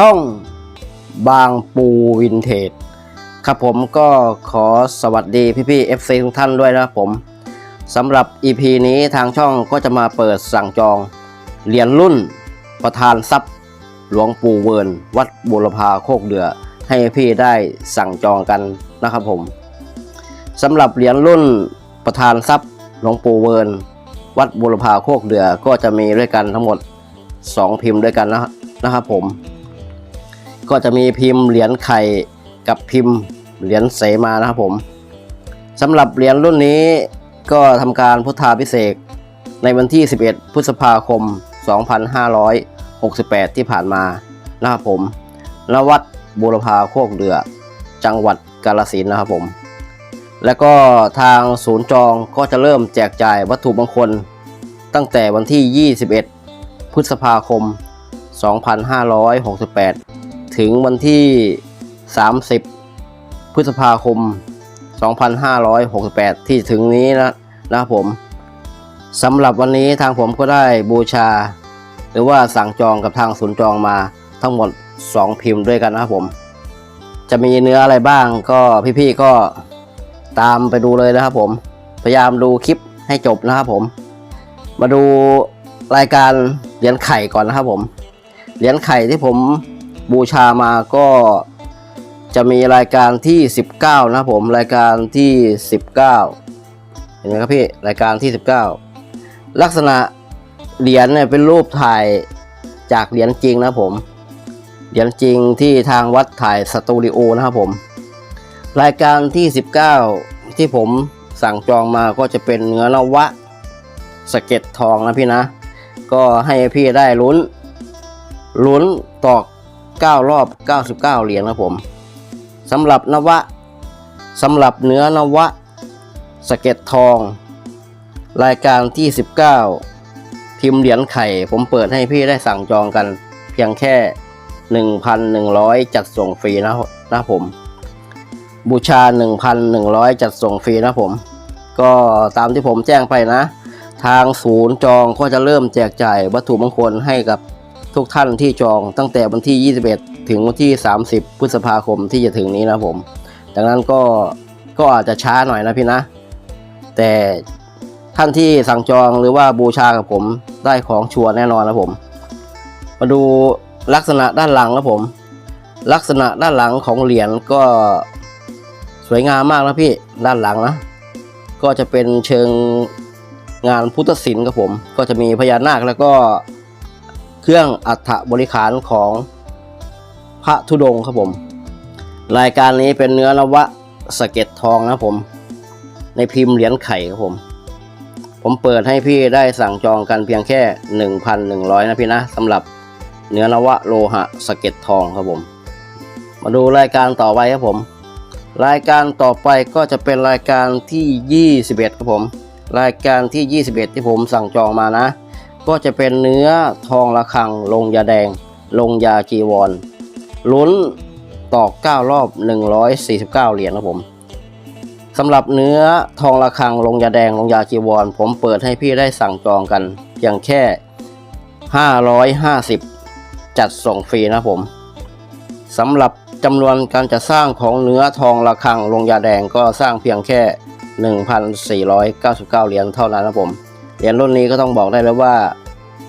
ช่องบางปูวินเทจครับผมก็ขอสวัสดีพี่ๆ FC ทุกท่านด้วยนะครับผมสำหรับ EP นี้ทางช่องก็จะมาเปิดสั่งจองเหรียญรุ่นประธานทรัพย์หลวงปู่เวิร์นวัดบุรพาโคกเดือ ให้พี่ได้สั่งจองกันนะครับผมสำหรับเหรียญรุ่นประธานทรัพย์หลวงปู่เวิร์นวัดบุรพาโคกเดือก็จะมีด้วยกันทั้งหมด 2 พิมพ์ด้วยกันนะนะครับผม ก็จะมีพิมพ์เหรียญไข่กับพิมพ์เหรียญเสมานะครับผมสำหรับเหรียญรุ่นนี้ก็ทำการพุทธาพิเศษในวันที่ 11 พฤษภาคม 2568 ที่ผ่านมานะครับผมณวัดบูรพาโคกเดือ จังหวัดกาฬสินนะครับผม แล้วก็ทางศูนย์จองก็จะเริ่มแจกจ่ายวัตถุมงคล ตั้งแต่วันที่ 21 พฤษภาคม 2568 ถึงวันที่ 30 พฤษภาคม 2568 ที่ถึงนี้นะนะครับผมสำหรับวันนี้ทางผมก็ได้บูชา หรือว่าสั่งจองกับทางศูนย์จองมาทั้งหมด 2 พิมพ์ด้วยกันนะครับผม จะมีเนื้ออะไรบ้างก็พี่ๆก็ตามไปดูเลยนะครับผม พยายามดูคลิปให้จบนะครับผม มาดูรายการเหรียญไข่ก่อนนะครับผม เหรียญไข่ที่ผม บูชามาก็จะมีรายการที่ 19 นะผมรายการที่ 19 เห็นไหมครับพี่รายการที่ 19 ลักษณะเหรียญเนี่ยเป็นรูปถ่ายจากเหรียญจริงนะผมเหรียญจริงที่ทางวัดถ่ายสตูดิโอนะครับผม รายการที่ 19 ที่ผมสั่งจองมาก็จะเป็นเนื้อนวะสะเก็ดทองนะพี่นะ ก็ให้พี่ได้ลุ้นลุ้นตอก 9 รอบ 99 เหรียญนะผมสำหรับนวะสำหรับเนื้อนวะสะเก็ดทอง รายการที่ 19 พิมพ์เหรียญไข่ ผมเปิดให้พี่ได้สั่งจองกันเพียงแค่ 1,100 จัดส่งฟรีนะนะผม บูชา 1,100 จัดส่งฟรีนะผม ก็ตามที่ผมแจ้งไปนะ ทางศูนย์จองก็จะเริ่มแจกจ่ายวัตถุมงคลให้กับ ทุกท่านที่จองตั้งแต่วันที่ 21 ถึงวันที่ 30 พฤษภาคมที่จะถึงนี้นะผม ดังนั้นก็ก็อาจจะช้าหน่อยนะพี่นะ แต่ท่านที่สั่งจองหรือว่าบูชากับผมได้ของชัวร์แน่นอนนะผม มาดูลักษณะด้านหลังนะผม ลักษณะด้านหลังของเหรียญก็สวยงามมากนะพี่ด้านหลังนะก็จะเป็นเชิงงานพุทธศิลป์ครับผม ก็จะมีพญานาคแล้วก็ เครื่องอัฐบริขารของพระธุดงค์ครับผม รายการนี้เป็นเนื้อนวะสะเก็ดทองนะผม ในพิมพ์เหรียญไข่ครับผม ผมเปิดให้พี่ได้สั่งจองกันเพียงแค่ 1,100 นะพี่นะสำหรับเนื้อนวะโลหะสะเก็ดทองครับผม มาดูรายการต่อไปครับผม รายการต่อไปก็จะเป็นรายการที่ 21 ครับผม รายการที่ 21 ที่ผมสั่งจองมานะ ก็จะเป็นเนื้อทองระฆังลงยาแดง ลงยาจีวร ลุ้นตอก 9 รอบ 149 เหรียญครับผมสำหรับเนื้อทองระฆังลงยาแดงลงยาจีวร ผมเปิดให้พี่ได้สั่งจองกันเพียงแค่ 550 จัดส่งฟรีนะผมสำหรับจำนวนการจะสร้างของเนื้อทองระฆังลงยาแดงก็สร้างเพียงแค่ 1,499 เหรียญเท่านั้นนะผม รียญรุ่นนี้ก็ต้องบอกได้เลยว่า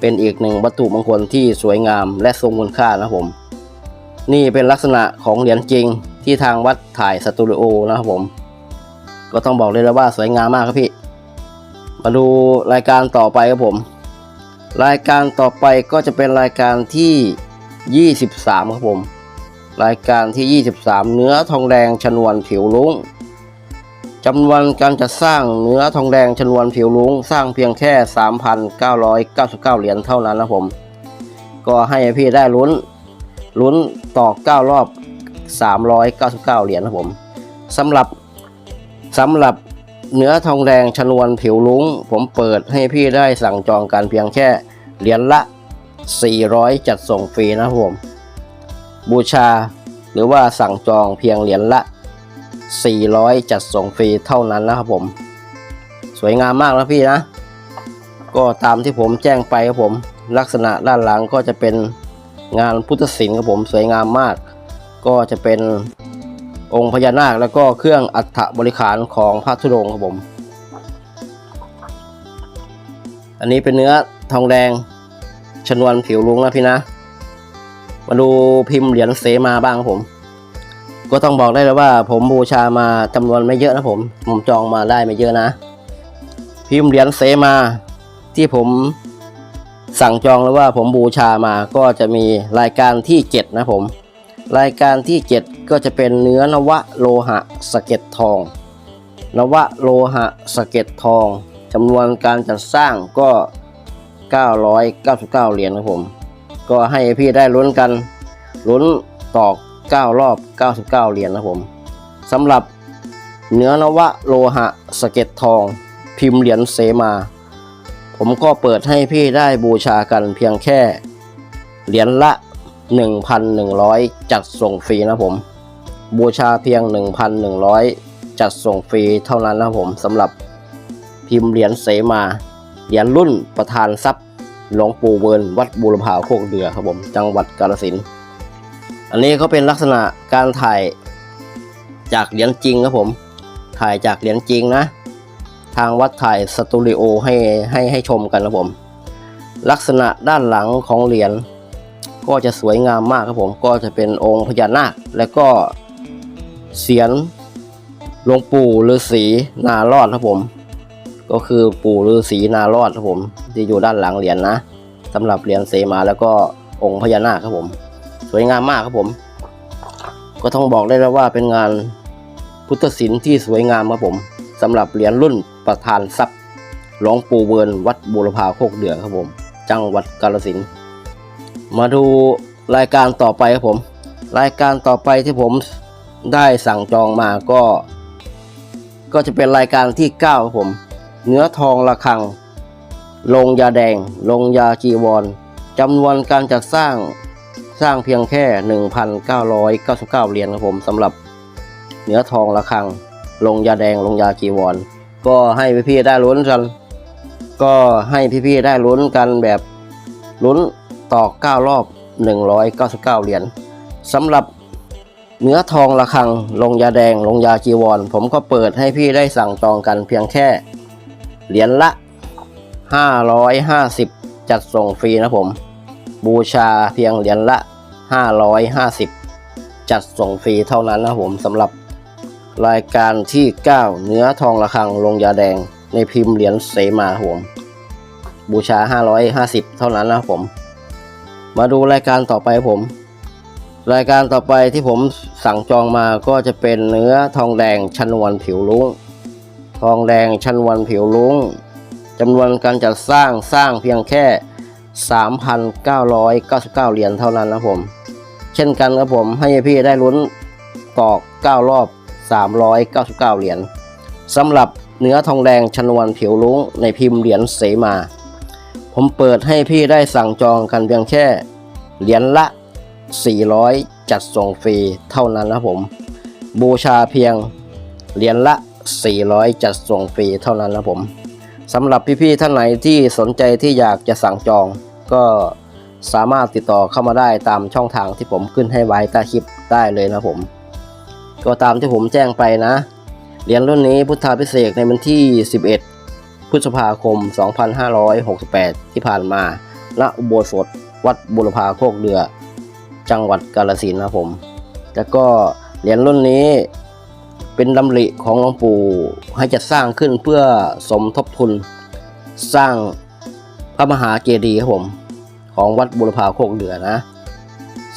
เป็นอีกหนึ่งวัตถุมงคลที่สวยงามและทรงคุณค่านะผม นี่เป็นลักษณะของเหรียญจริงที่ทางวัดถ่ายสตูดิโอนะครับผม ก็ต้องบอกเลยแล้วว่าสวยงามมากครับพี่ มาดูรายการต่อไปครับผม รายการต่อไปก็จะเป็นรายการที่ 23 ครับผม รายการที่ 23 เนื้อทองแดงชนวนผิวลุ้ง จำนวนการจัดสร้างเนื้อทองแดงชนวนผิวลุงสร้างเพียงแค่ 3,999 เหรียญเท่านั้นนะผม ก็ให้พี่ได้ลุ้นลุ้นต่อ 9 รอบ 399 เหรียญนะผมสำหรับสำหรับเนื้อทองแดงชนวนผิวลุงผมเปิดให้พี่ได้สั่งจองกันเพียงแค่เหรียญละ 400 จัดส่งฟรีนะผม บูชาหรือว่าสั่งจองเพียงเหรียญละ 400 จัดส่งฟรีเท่านั้นนะครับผม สวยงามมากนะพี่นะ ก็ตามที่ผมแจ้งไปครับผม ลักษณะด้านหลังก็จะเป็นงานพุทธศิลป์ครับผมสวยงามมาก ก็จะเป็นองค์พญานาคแล้วก็เครื่องอัฐบริขารของพระธุดงค์ครับผม อันนี้เป็นเนื้อทองแดงชนวนผิวลุงนะพี่นะ มาดูพิมพ์เหรียญเสมาบ้างครับผม ก็ต้องบอกได้เลยว่า ผมบูชามาจำนวนไม่เยอะนะผม ผมจองมาได้ไม่เยอะนะ พิมพ์เหรียญเสมาที่ผมสั่งจองแล้วว่าผมบูชามาก็จะมีรายการที่ 7 นะผม รายการที่ 7 ก็จะเป็นเนื้อนวะโลหะสะเก็ดทอง นวะโลหะสะเก็ดทองจำนวนการจัดสร้างก็ 999 เหรียญนะผม ก็ให้พี่ได้ลุ้นกันลุ้นตอก 9 รอบ 99 เหรียญนะผมสำหรับเนื้อนวะโลหะสะเก็ดทอง พิมพ์เหรียญเสมา ผมก็เปิดให้พี่ได้บูชากันเพียงแค่ เหรียญละ 1,100 จัดส่งฟรีนะผม บูชาเพียง 1,100 จัดส่งฟรีเท่านั้นนะผมสำหรับพิมพ์เหรียญเสมา เหรียญรุ่นประธานทรัพย์หลวงปู่เวิร์นวัดบูรพาโคกเดือครับผม จังหวัดกาฬสินธุ์ อันนี้ก็เป็นลักษณะการถ่ายจากเหรียญจริงครับผม ถ่ายจากเหรียญจริงนะ ทางวัดถ่ายสตูดิโอให้ให้ให้ชมกันนะผม ลักษณะด้านหลังของเหรียญก็จะสวยงามมากครับผม ก็จะเป็นองค์พญานาค แล้วก็เสียนหลวงปู่ฤาษีนารอดครับผม ก็คือปู่ฤาษีนารอดครับผมที่อยู่ด้านหลังเหรียญนะสำหรับเหรียญเสมาแล้วก็องค์พญานาคครับผม สวยงามมากครับผม ก็ต้องบอกได้แล้วว่าเป็นงานพุทธศิลป์ที่สวยงามครับผมสำหรับเหรียญรุ่นประธานทรัพย์หลวงปู่เวิร์นวัดบูรพาโคกเดือครับผม จังหวัดกาฬสินธุ์มาดูรายการต่อไปครับผม รายการต่อไปที่ผมได้สั่งจองมาก็ ก็จะเป็นรายการที่9ครับผม เนื้อทองระฆังลงยาแดง ลงยาจีวรจำนวนการจัดสร้าง สร้างเพียงแค่ 1,999 เหรียญครับผมสำหรับเนื้อทองระฆัง ลงยาแดงลงยาจีวร ก็ให้พี่ๆได้ลุ้นกัน ก็ให้พี่ๆได้ลุ้นกันแบบลุ้นต่อ 9 รอบ 199 เหรียญสำหรับเนื้อทองระฆัง ลงยาแดง ลงยาจีวร ผมก็เปิดให้พี่ได้สั่งจองกันเพียงแค่ เหรียญละ 550 จัดส่งฟรีนะผม บูชาเพียงเหรียญละ 550 จัดส่งฟรีเท่านั้นนะผมสำหรับรายการที่ 9 เนื้อทองระฆังลงยาแดงในพิมพ์เหรียญเสมาผมบูชา 550 เท่านั้นนะครับผม มาดูรายการต่อไปผม รายการต่อไปที่ผมสั่งจองมาก็จะเป็นเนื้อทองแดงชนวนผิวลุงทองแดงชนวนผิวลุงจำนวนการจัดสร้างสร้างเพียงแค่ 3,999 เหรียญเท่านั้นนะผม เช่นกันครับผมให้พี่ได้ลุ้นตอก 9 รอบ 399 เหรียญสำหรับเนื้อทองแดงชนวนผิวลุ้งในพิมพ์เหรียญเสมา ผมเปิดให้พี่ได้สั่งจองกันเพียงแค่ เหรียญละ 400 จัดส่งฟรีเท่านั้นนะผม บูชาเพียงเหรียญละ 400 จัดส่งฟรีเท่านั้นนะผมสำหรับพี่ๆท่านไหนที่สนใจที่อยากจะสั่งจอง ก็สามารถติดต่อเข้ามาได้ตามช่องทางที่ผมขึ้นให้ไว้ใต้คลิปได้เลยนะผม ก็ตามที่ผมแจ้งไปนะ เหรียญรุ่นนี้พุทธาพิเศษในวันที่ 11 พฤษภาคม 2568 ที่ผ่านมาณอุโบสถวัดบุรพาโคกเดือ จังหวัดกาฬสินนะผม แล้วก็เหรียญรุ่นนี้เป็นดำริของหลวงปู่ให้จัดสร้างขึ้นเพื่อสมทบทุนสร้างพระมหาเจดีย์ครับผม ของวัดบุรพาโคกเดือนะ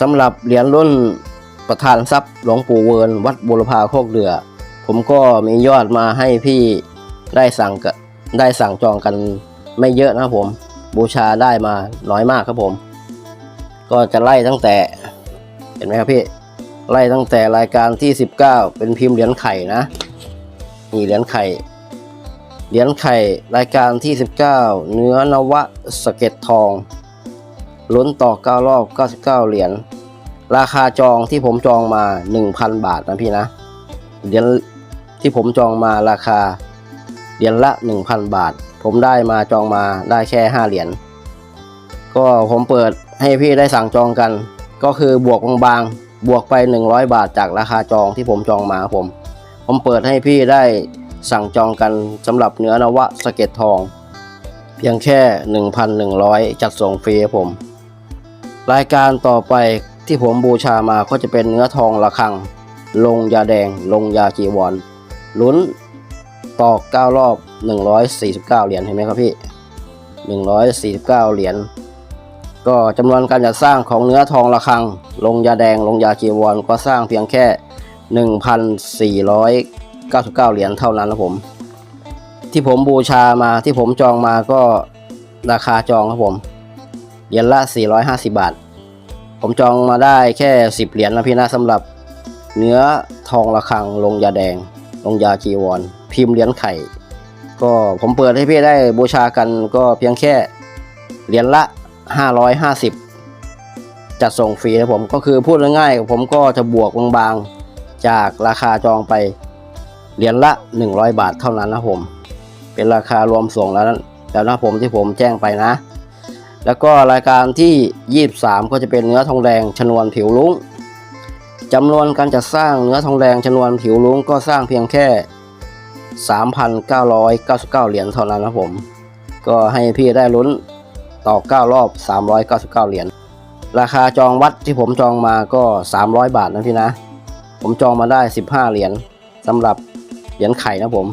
สำหรับเหรียญรุ่นประธานทรัพย์หลวงปู่เวิร์นวัดบุรพาโคกเดือ ผมก็มียอดมาให้พี่ได้สั่งได้สั่งจองกันไม่เยอะนะผม บูชาได้มาน้อยมากครับผม ก็จะไล่ตั้งแต่เห็นไหมครับพี่ไล่ตั้งแต่รายการที่ 19 เป็นพิมพ์เหรียญไข่นะนี่เหรียญไข่เหรียญไข่รายการที่ 19 เนื้อนวะสะเก็ดทอง ลุ้นต่อ 9 รอบ 99 เหรียญ ราคาจองที่ผมจองมา 1,000 บาทนะพี่นะ เหรียญที่ผมจองมาราคา เหรียญละ 1,000 บาท ผมได้มาจองมาได้แค่ 5 เหรียญ ก็ผมเปิดให้พี่ได้สั่งจองกัน ก็คือบวกบางๆ บวกไป 100 บาทจากราคาจองที่ผมจองมาผม ผมเปิดให้พี่ได้สั่งจองกันสำหรับเนื้อนวะสะเก็ดทอง เพียงแค่ 1,100 จัดส่งฟรีผม รายการต่อไปที่ผมบูชามาก็จะเป็นเนื้อทองระฆัง ลงยาแดง ลงยาจีวรลุ้นตอก 9 รอบ 149 เหรียญเห็นไหมครับพี่ 149 เหรียญก็จำนวนการจัดสร้างของเนื้อทองระฆัง ลงยาแดง ลงยาจีวรก็สร้างเพียงแค่ 1,499 เหรียญเท่านั้นนะผม ที่ผมบูชามาที่ผมจองมาก็ราคาจองครับผม เหรียญละ 450 บาท ผมจองมาได้แค่ 10 เหรียญนะพี่นะสำหรับเนื้อทองระฆังลงยาแดง ลงยาจีวร พิมพ์เหรียญไข่ ก็ผมเปิดให้พี่ได้บูชากันก็เพียงแค่เหรียญละ 550 จัดส่งฟรีนะผมก็คือพูดง่ายๆผมก็จะบวกบางๆจากราคาจองไปเหรียญละ 100 บาทเท่านั้นนะผม เป็นราคารวมส่งแล้วแล้วนะผมที่ผมแจ้งไปนะ แล้วก็รายการที่ 23 ก็จะเป็นเนื้อทองแดงชนวนผิวลุ้งจำนวนการจัดสร้างเนื้อทองแดงชนวนผิวลุ้งก็สร้างเพียงแค่ 3,999 เหรียญเท่านั้นนะผม ก็ให้พี่ได้ลุ้นต่อ 9 รอบ 399 เหรียญ ราคาจองวัดที่ผมจองมาก็ 300 บาทนะพี่นะ ผมจองมาได้ 15 เหรียญสำหรับเหรียญไข่นะผม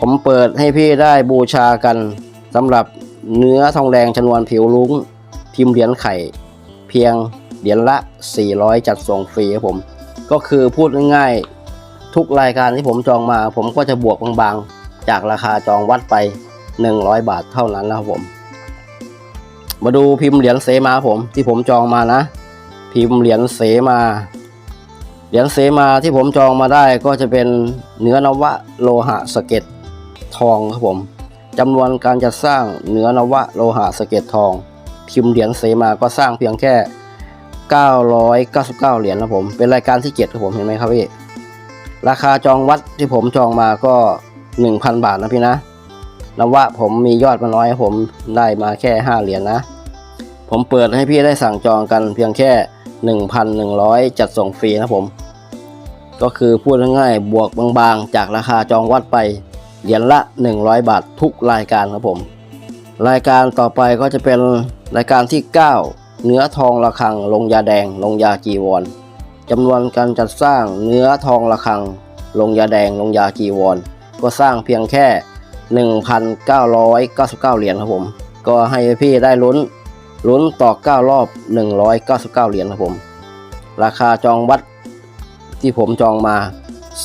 ผมเปิดให้พี่ได้บูชากันสำหรับ เนื้อทองแดงชนวนผิวลุ้ง พิมพ์เหรียญไข่ เพียงเหรียญละ 400 จัดส่งฟรีครับผม ก็คือพูดง่ายๆ ทุกรายการที่ผมจองมา ผมก็จะบวกบางๆ จากราคาจองวัดไป 100 บาทเท่านั้นนะครับผม มาดูพิมพ์เหรียญเสมาผมที่ผมจองมานะ พิมพ์เหรียญเสมาเหรียญเสมาที่ผมจองมาได้ก็จะเป็นเนื้อนวะโลหะสะเก็ดทองครับผม จำนวนการจัดสร้างเนื้อนวะโลหะสะเก็ดทอง พิมพ์เหรียญเสมาก็สร้างเพียงแค่ 999 เหรียญนะผม เป็นรายการที่ 7 ครับผมเห็นไหมครับพี่ ราคาจองวัดที่ผมจองมาก็ 1,000 บาทนะพี่นะนวะผมมียอดมาน้อยผมได้มาแค่ 5 เหรียญนะผมเปิดให้พี่ได้สั่งจองกันเพียงแค่ 1,100 จัดส่งฟรีนะผม ก็คือพูดง่ายๆบวกบางๆ จากราคาจองวัดไป เหรียญละ 100 บาททุกรายการครับผม รายการต่อไปก็จะเป็นรายการที่ 9 เนื้อทองระฆัง ลงยาแดง ลงยาจีวรจำนวนการจัดสร้างเนื้อทองระฆัง ลงยาแดง ลงยาจีวรก็สร้างเพียงแค่ 1,999 เหรียญครับผม ก็ให้พี่ได้ลุ้นลุ้นต่อ 9 รอบ 199 เหรียญครับผม ราคาจองวัดที่ผมจองมา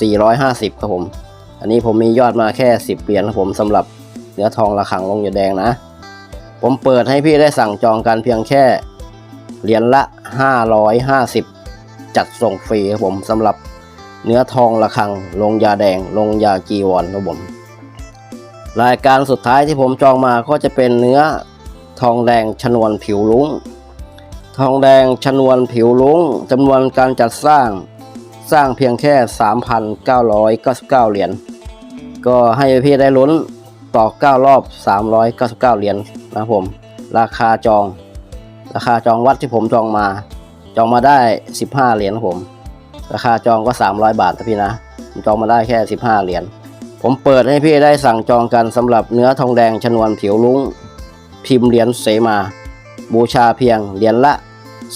450 ครับผม อันนี้ผมมียอดมาแค่ 10เหรียญครับผมสำหรับเนื้อทองระฆังลงยาแดงนะ ผมเปิดให้พี่ได้สั่งจองกันเพียงแค่เหรียญละ 550 จัดส่งฟรีครับผมสำหรับเนื้อทองระฆังลงยาแดง ลงยาจีวรครับผมรายการสุดท้ายที่ผมจองมาก็จะเป็นเนื้อทองแดงชนวนผิวลุ้งทองแดงชนวนผิวลุ้งจำนวนการจัดสร้างสร้างเพียงแค่ 3,999 เหรียญ ก็ให้พี่ได้ลุ้นต่อ 9 รอบ 399 เหรียญนะครับผม ราคาจอง ราคาจองวัดที่ผมจองมา จองมาได้ 15 เหรียญผม ราคาจองก็ 300 บาทนะพี่นะ ผมจองมาได้แค่ 15 เหรียญ ผมเปิดให้พี่ได้สั่งจองกันสำหรับเนื้อทองแดงชนวนผิวลุ้งพิมพ์เหรียญเสมา บูชาเพียงเหรียญละ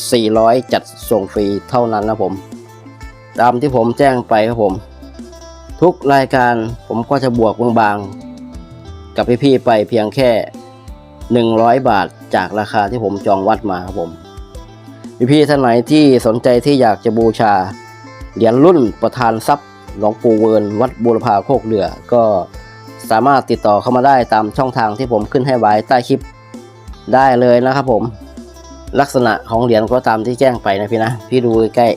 400 จัดส่งฟรีเท่านั้นนะผม ตามที่ผมแจ้งไปครับผม ทุกรายการผมก็จะบวกบางๆ กับพี่ๆไปเพียงแค่ 100 บาทจากราคาที่ผมจองวัดมาครับผมพี่ๆท่านไหนที่สนใจที่อยากจะบูชา เหรียญรุ่นประธานทรัพย์หลวงปู่เวิร์นวัดบูรพาโคกเรือ ก็สามารถติดต่อเข้ามาได้ตามช่องทางที่ผมขึ้นให้ไว้ใต้คลิปได้เลยนะครับผม ลักษณะของเหรียญก็ตามที่แจ้งไปนะพี่นะ พี่ดูใกล้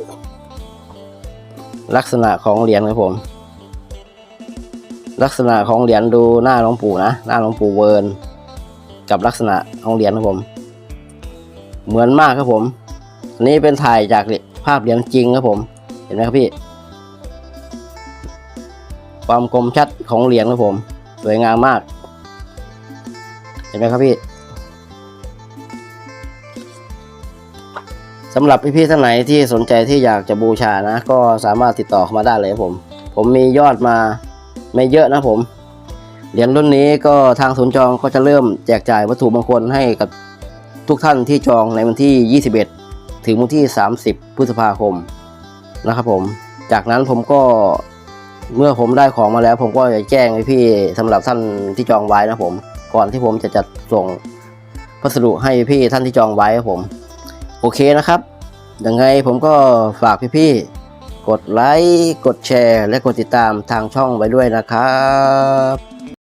ลักษณะของเหรียญครับผม ลักษณะของเหรียญดูหน้าหลวงปู่นะ หน้าหลวงปู่เวิร์นกับลักษณะของเหรียญครับผม เหมือนมากครับผมอันนี้เป็นถ่ายจากภาพเหรียญจริงครับผม เห็นไหมครับพี่ ความคมชัดของเหรียญครับผม สวยงามมาก เห็นไหมครับพี่สำหรับพี่ๆท่านไหนที่สนใจที่อยากจะบูชานะ ก็สามารถติดต่อเข้ามาได้เลยครับผม ผมมียอดมา ไม่เยอะนะผมเหรียญรุ่นนี้ก็ทางศูนย์จองก็จะเริ่มแจกจ่ายวัตถุมงคลให้กับทุกท่านที่จองในวันที่ 21 ถึงวันที่ 30 พฤษภาคมนะครับผม จากนั้นผมก็เมื่อผมได้ของมาแล้ว ผมก็จะแจ้งให้พี่สำหรับท่านที่จองไว้นะผม ก่อนที่ผมจะจัดส่งพัสดุให้พี่ท่านที่จองไว้ครับผม โอเคนะครับยังไงผมก็ฝากพี่ๆ กดไลค์ กดแชร์ และกดติดตามทางช่องไว้ด้วยนะครับ